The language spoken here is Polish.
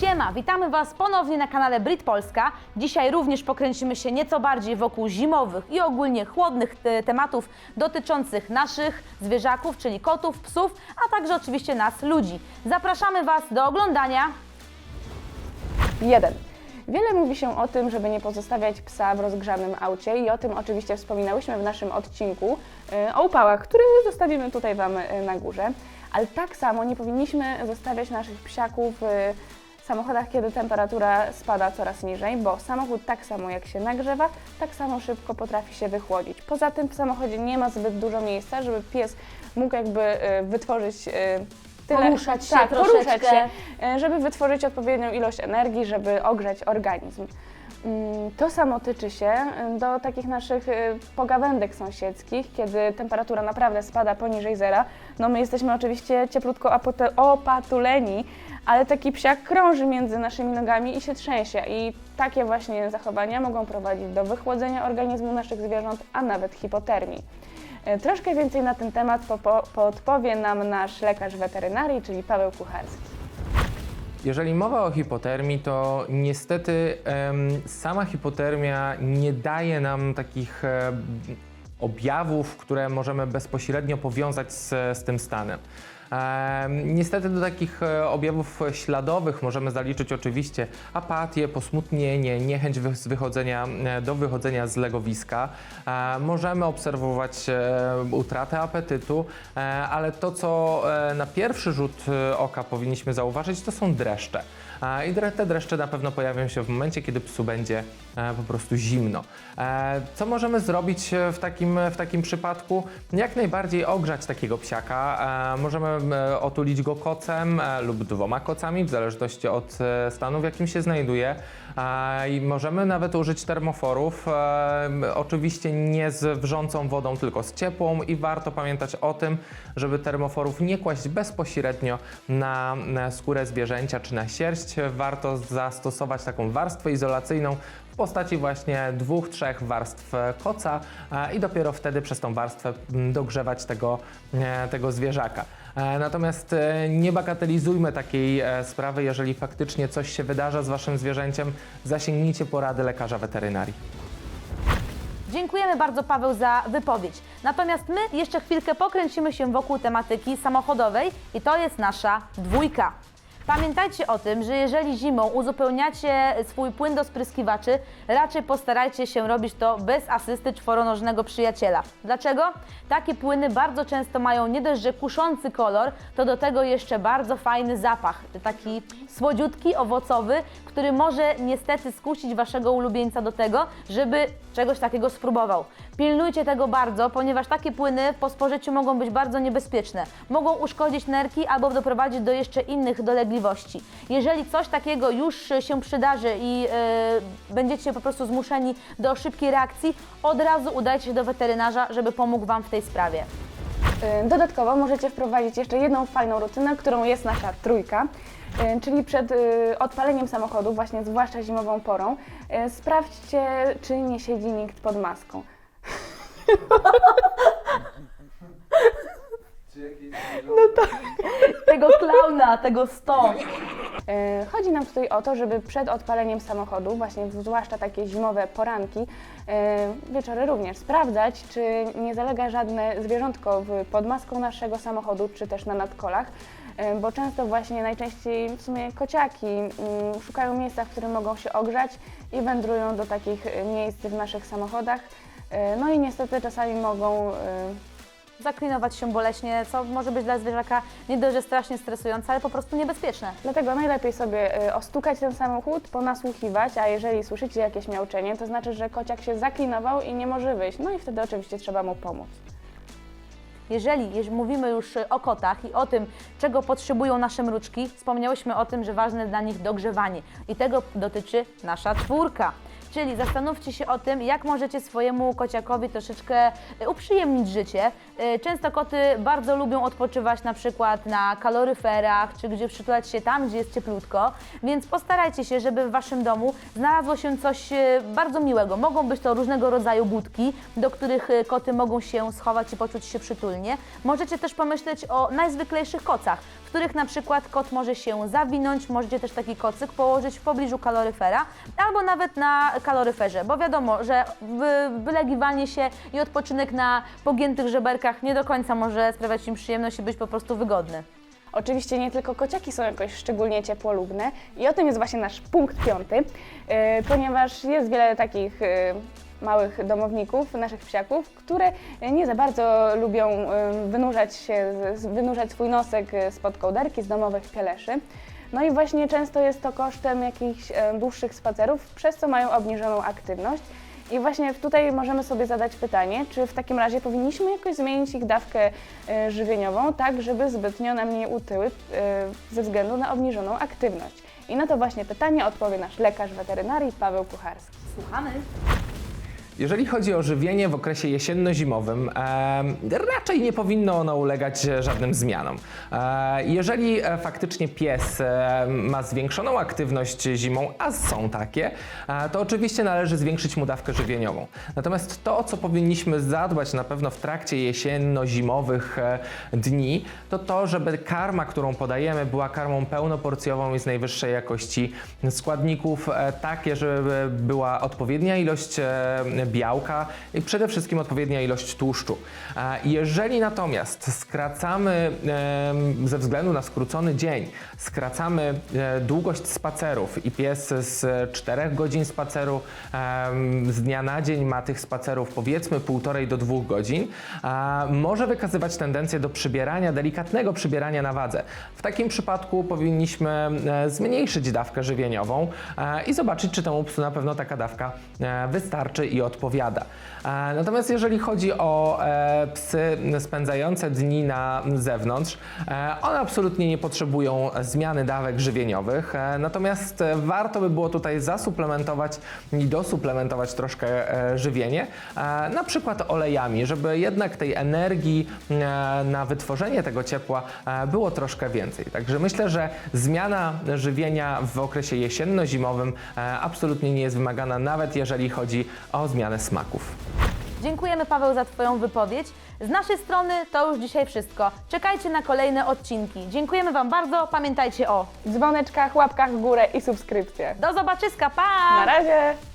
Siema, witamy Was ponownie na kanale Brit Polska. Dzisiaj również pokręcimy się nieco bardziej wokół zimowych i ogólnie chłodnych te tematów dotyczących naszych zwierzaków, czyli kotów, psów, a także oczywiście nas, ludzi. Zapraszamy Was do oglądania. 1. Wiele mówi się o tym, żeby nie pozostawiać psa w rozgrzanym aucie i o tym oczywiście wspominałyśmy w naszym odcinku y, o upałach, który zostawimy tutaj Wam y, na górze. Ale tak samo nie powinniśmy zostawiać naszych psiaków samochodach, kiedy temperatura spada coraz niżej, bo samochód tak samo jak się nagrzewa, tak samo szybko potrafi się wychłodzić. Poza tym w samochodzie nie ma zbyt dużo miejsca, żeby pies mógł jakby y, wytworzyć y, tyle, Poruszać się tak, poruszać się, e, żeby wytworzyć odpowiednią ilość energii, żeby ogrzać organizm. To samo tyczy się e, do takich naszych e, pogawędek sąsiedzkich, kiedy temperatura naprawdę spada poniżej zera. No my jesteśmy oczywiście cieplutko opatuleni, ale taki psiak krąży między naszymi nogami i się trzęsie. I takie właśnie zachowania mogą prowadzić do wychłodzenia organizmu naszych zwierząt, a nawet hipotermii. E, Troszkę więcej na ten temat podpowie nam nasz lekarz weterynarii, czyli Paweł Kucharski. Jeżeli mowa o hipotermii, to niestety sama hipotermia nie daje nam takich objawów, które możemy bezpośrednio powiązać z, z tym stanem. Niestety do takich e, objawów śladowych możemy zaliczyć oczywiście apatię, posmutnienie, niechęć wychodzenia, e, do wychodzenia z legowiska. E, Możemy obserwować utratę apetytu, ale to co na pierwszy rzut oka powinniśmy zauważyć to są dreszcze. I te dreszcze na pewno pojawią się w momencie, kiedy psu będzie po prostu zimno. Co możemy zrobić w takim, w takim przypadku? Jak najbardziej ogrzać takiego psiaka. Możemy otulić go kocem e, lub dwoma kocami, w zależności od e, stanu, w jakim się znajduje. I możemy nawet użyć termoforów, e, oczywiście nie z wrzącą wodą, tylko z ciepłą i warto pamiętać o tym, żeby termoforów nie kłaść bezpośrednio na, skórę zwierzęcia czy na sierść. Warto zastosować taką warstwę izolacyjną w postaci właśnie dwóch, trzech warstw koca i dopiero wtedy przez tą warstwę m, dogrzewać tego, e, tego zwierzaka. E, Natomiast nie bagatelizujmy takiej sprawy, jeżeli faktycznie coś się wydarza z waszym zwierzęciem, zasięgnijcie porady lekarza weterynarii. Dziękujemy bardzo Paweł za wypowiedź. Natomiast my jeszcze chwilkę pokręcimy się wokół tematyki samochodowej i to jest nasza dwójka. Pamiętajcie o tym, że jeżeli zimą uzupełniacie swój płyn do spryskiwaczy, raczej postarajcie się robić to bez asysty czworonożnego przyjaciela. Dlaczego? Takie płyny bardzo często mają nie dość, że kuszący kolor, to do tego jeszcze bardzo fajny zapach, taki słodziutki, owocowy, który może niestety skusić waszego ulubieńca do tego, żeby czegoś takiego spróbował. Pilnujcie tego bardzo, ponieważ takie płyny po spożyciu mogą być bardzo niebezpieczne. Mogą uszkodzić nerki albo doprowadzić do jeszcze innych dolegliwości. Jeżeli coś takiego już się przydarzy i e, będziecie po prostu zmuszeni do szybkiej reakcji, od razu udajcie się do weterynarza, żeby pomógł Wam w tej sprawie. Y, Dodatkowo możecie wprowadzić jeszcze jedną fajną rutynę, którą jest nasza trójka. Y, Czyli przed y, odpaleniem samochodu, właśnie zwłaszcza zimową porą, sprawdźcie, czy nie siedzi nikt pod maską. Tego klauna, tego 100. Y, Chodzi nam tutaj o to, żeby przed odpaleniem samochodu, właśnie zwłaszcza takie zimowe poranki, y, wieczory również, sprawdzać, czy nie zalega żadne zwierzątko pod maską naszego samochodu, czy też na nadkolach, y, bo często właśnie najczęściej w sumie kociaki y, szukają miejsca, w którym mogą się ogrzać i wędrują do takich miejsc w naszych samochodach. No i niestety czasami mogą Zaklinować się boleśnie, co może być dla zwierzaka nie dość, że strasznie stresujące, ale po prostu niebezpieczne. Dlatego najlepiej sobie y, ostukać ten samochód, ponasłuchiwać, a jeżeli słyszycie jakieś miauczenie, to znaczy, że kociak się zaklinował i nie może wyjść. No i wtedy oczywiście trzeba mu pomóc. Jeżeli, jeżeli mówimy już o kotach i o tym, czego potrzebują nasze mruczki, wspomniałyśmy o tym, że ważne dla nich dogrzewanie i tego dotyczy nasza czwórka. Czyli zastanówcie się o tym, jak możecie swojemu kociakowi troszeczkę y, uprzyjemnić życie. Y, Często koty bardzo lubią odpoczywać na przykład na kaloryferach, czy gdzie przytulać się tam, gdzie jest cieplutko, więc postarajcie się, żeby w Waszym domu znalazło się coś y, bardzo miłego. Mogą być to różnego rodzaju budki, do których koty mogą się schować i poczuć się przytulnie. Możecie też pomyśleć o najzwyklejszych kocach, w których na przykład kot może się zawinąć, możecie też taki kocyk położyć w pobliżu kaloryfera albo nawet na kaloryferze, bo wiadomo, że wy- wylegiwanie się i odpoczynek na pogiętych żeberkach nie do końca może sprawiać im przyjemność i być po prostu wygodny. Oczywiście nie tylko kociaki są jakoś szczególnie ciepłolubne i o tym jest właśnie nasz punkt piąty, yy, ponieważ jest wiele takich yy, małych domowników, naszych psiaków, które nie za bardzo lubią yy, wynurzać się, wynurzać swój nosek yy, spod kołderki z domowych pieleszy. No i właśnie często jest to kosztem jakichś e, dłuższych spacerów, przez co mają obniżoną aktywność. I właśnie tutaj możemy sobie zadać pytanie, czy w takim razie powinniśmy jakoś zmienić ich dawkę e, żywieniową, tak żeby zbytnio nam nie utyły e, ze względu na obniżoną aktywność. I na to właśnie pytanie odpowie nasz lekarz weterynarii Paweł Kucharski. Słuchamy. Jeżeli chodzi o żywienie w okresie jesienno-zimowym, em, raczej nie powinno ono ulegać e, żadnym zmianom. E, jeżeli e, faktycznie pies e, ma zwiększoną aktywność zimą, a są takie, e, to oczywiście należy zwiększyć mu dawkę żywieniową. Natomiast to, o co powinniśmy zadbać na pewno w trakcie jesienno-zimowych e, dni, to to, żeby karma, którą podajemy, była karmą pełnoporcjową i z najwyższej jakości składników, e, takie, żeby była odpowiednia ilość e, białka i przede wszystkim odpowiednia ilość tłuszczu. Jeżeli natomiast skracamy ze względu na skrócony dzień, skracamy e, długość spacerów i pies z 4 godzin spaceru z dnia na dzień ma tych spacerów powiedzmy półtorej do dwóch godzin, a może wykazywać tendencję do przybierania, delikatnego przybierania na wadze. W takim przypadku powinniśmy e, zmniejszyć dawkę żywieniową e, i zobaczyć, czy temu psu na pewno taka dawka wystarczy i odpowiada. E, Natomiast jeżeli chodzi o e, psy spędzające dni na zewnątrz, e, one absolutnie nie potrzebują zmiany dawek żywieniowych, natomiast warto by było tutaj zasuplementować i dosuplementować troszkę żywienie, na przykład olejami, żeby jednak tej energii na wytworzenie tego ciepła było troszkę więcej. Także myślę, że zmiana żywienia w okresie jesienno-zimowym absolutnie nie jest wymagana, nawet jeżeli chodzi o zmianę smaków. Dziękujemy Paweł za Twoją wypowiedź. Z naszej strony to już dzisiaj wszystko. Czekajcie na kolejne odcinki. Dziękujemy Wam bardzo. Pamiętajcie o. Dzwoneczkach, łapkach w górę i subskrypcje. Do zobaczyska, pa! Na razie!